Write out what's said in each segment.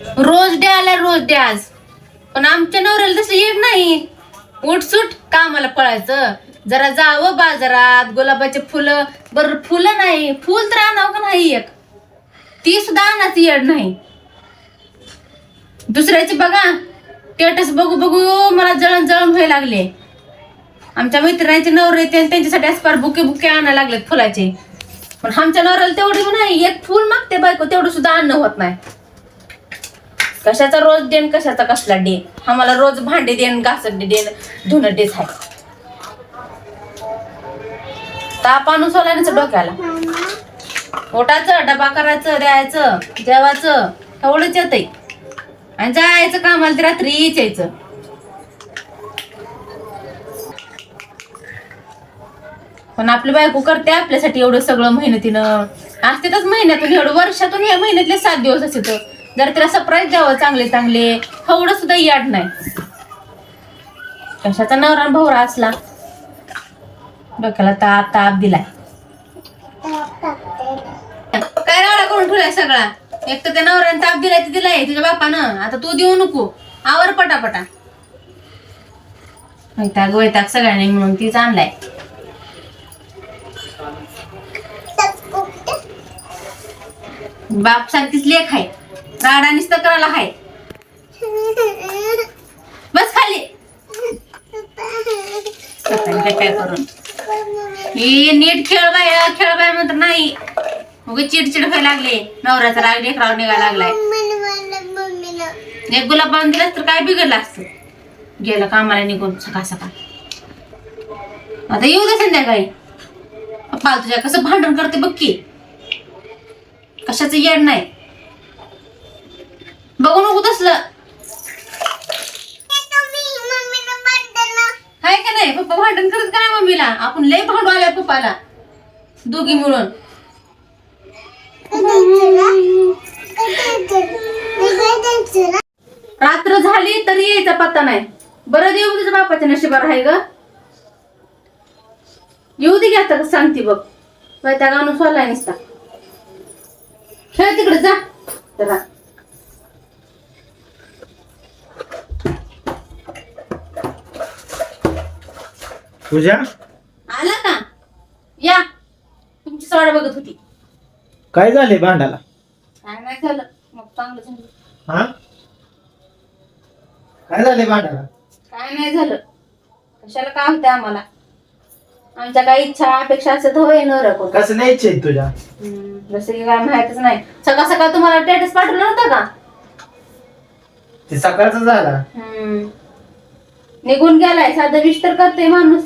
Rose day आला rose day आज. पण आमच्या नवऱ्याला तसं येत नाही. उठसूट कामाला पळायचं. जरा जावं बाजारात गुलाबाचे फुलं. बरं फुलं नाही. फुल तर आणावं का नाही एक? ती सुद्धा आणायची येड नाही. दुसऱ्याचे बघा. टेटस बघू बघू. मला जळण जळण व्हायला लागले. आमच्या मित्रांचे नवरे ते त्यांच्यासाठी अस्पार बुके बुके आणायला लागलेत फुलाचे. पण आमच्या नवऱ्याला तेवढी नाही. एक फुल मागते बायको तेवढं सुद्धा आणणं होत नाही. कशाचा रोज देन कशाचा कसला डे आम्हाला रोज भांडे देन घासडे देन धुणं डेच आहे. ताप आणून सोलायचं डोक्याला. ओटाचं डबा करायचं द्यायचं जेवायचं एवढंच येतंय. आणि जायचं कामाला ते रात्रीच यायचं. पण आपली बायको करते आपल्यासाठी एवढं सगळं मेहनतीनं. असतेच महिन्यातून एवढं वर्षातून या महिन्यातले सात दिवस असते तर. जर तिला सरप्राईज द्यावं चांगले चांगले एवढं सुद्धा याड नाही. कशाचा नवरा भवरा असला? डोक्याला ताप ताप दिलाय. काय राडा करून ठेवलाय सगळा? एक तर त्या नवऱ्याने ताप दिलाय ते दिलाय तुझ्या बापानं. आता तू देऊ नको. आवर पटापटा. वैताग वैताग सगळ्यांनी म्हणून तीच आणलाय. बाप सारखीच लेख आहे. राडा नुसतं करायला हाय. बस खाली. काय काय करून ही नीट खेळ बाय खेळ बाय म्हणत नाही. मग चिडचिड व्हायला लागले. नवऱ्याचा राग लेकरावर निघायला लागलाय. एक गुलाब बांधून दिलास तर काय बिघडलं असतं? गेलं कामाला निघून सकाळ सकाळ. आता येऊ दे संध्याकाळी. पाल तुझ्या कसं भांडण करते बघ की. कशाचं येड नाही. बघू नको तसलं. हाय का नाही? पप्पा भांडण करत का नाही मम्मीला? आपण लय भांडू आल्या पप्पाला. दोघी मिळून. रात्र झाली तरी यायचा पत्ता नाही. बरं देऊ तुझ्या बापाच्या नशिबावर आहे ग. येऊ दे आता सांगते बघ. त्या गाणं सोलाय नसता. खेळ तिकडे जा. पूजा? आला का या. तुमची सोडा बघत होती. काय झाले भांडाला काय नाही झालं. मग चांगलं झालं. हा? काय झाले भांडाला काय नाही झालं. कशाला काय होतं आम्हाला? आमच्या काही इच्छा अपेक्षा असत होय न कसं नाही इच्छा आहे तुझ्या? जसं की काय माहितच नाही. सकाळ सकाळ तुम्हाला स्टेटस पाठवलं नव्हतं का? ते सकाळचा झाला. हम्म. निघून गेलाय. साधं विष तर करते माणूस.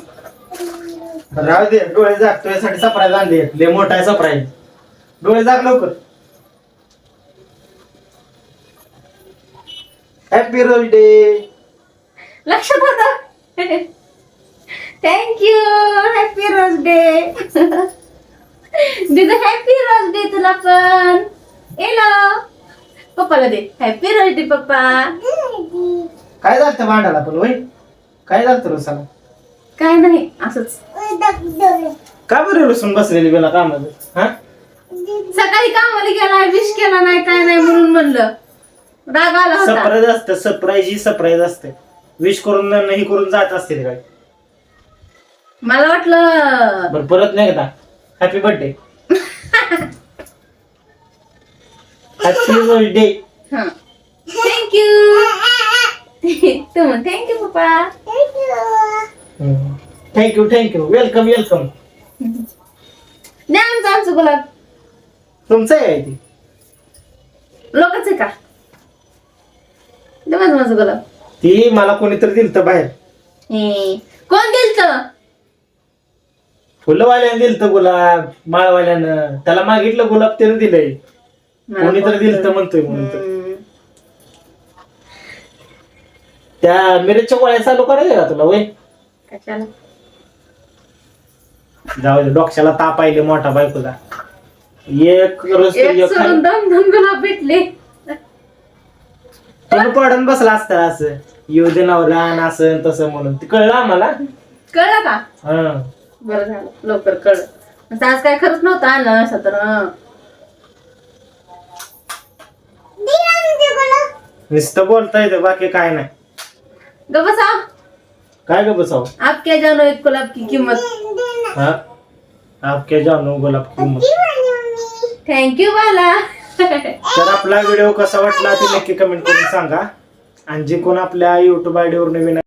राहू दे डोळे जाग तुझ्यासाठी सप्राईज आणले लय मोठा आहे सप्राईज डोळे जाग लवकर. हॅपी रोज डे लक्षात होत thank you happy rose day दिदी हॅपी रोज डे तुला पण. येलो पप्पाला दे. हॅपी रोज डे पप्पा. काय झालं भांडाला पण होय? काय झालं रोसाला काय नाही असंच. का बरं रुसून बसलेली बेला कामाचं हा? सकाळी कामाला गेला विश केला नाही काय नाही म्हणून म्हणलं. राग आला होता. सरप्राईज असतं सरप्राईज ही सरप्राईज असते. विश करून नाही करून जात असते काय? मला वाटलं बरं परत नाही का happy birthday happy rose day thank you Tu thank you पप्पा. Thank you thank you welcome welcome द्या आमचं आमचं गुलाब. तुमचं आहे ते. लोकच आहे का? दे माझं माझं गुलाब. ती मला कोणीतरी दिलं तर बाहेर. हे, कोण दिलत? फुलवाल्यानं दिलं तर गुलाब माळवाल्यानं. त्याला मागितलं गुलाब त्यानं दिलंय. कोणीतरी दिलं तर म्हणतोय म्हणून तर. त्या मिरच्या गोळ्या चालू करायच्या का तुला वय? कशाला? जाऊ दे डोक्याला ताप आले मोठा बायकोला. एक एक एक सोडून दोन दोन गुलाब भेटले पडून बसला असतं असं. येऊ दे नवरा असं तसं म्हणून. ते कळलं आम्हाला? कळलं का? हा. बरं झालं. लवकर कळलं पण आज काय खरंच नव्हतं आणलं असं तर हं. नुसतं बोलता येतं बाकी काय नाही. ग बसा. काय ग बसाव? आप क्या जानो एक गुलाब की किंमत? हा? आपके जानू गुलाब की किंमत. थँक्यू बाला. तर आपला व्हिडिओ कसा वाटला ते नक्की कमेंट करून सांगा. आणि जे कोण आपल्या युट्यूब आयडीवर नवीन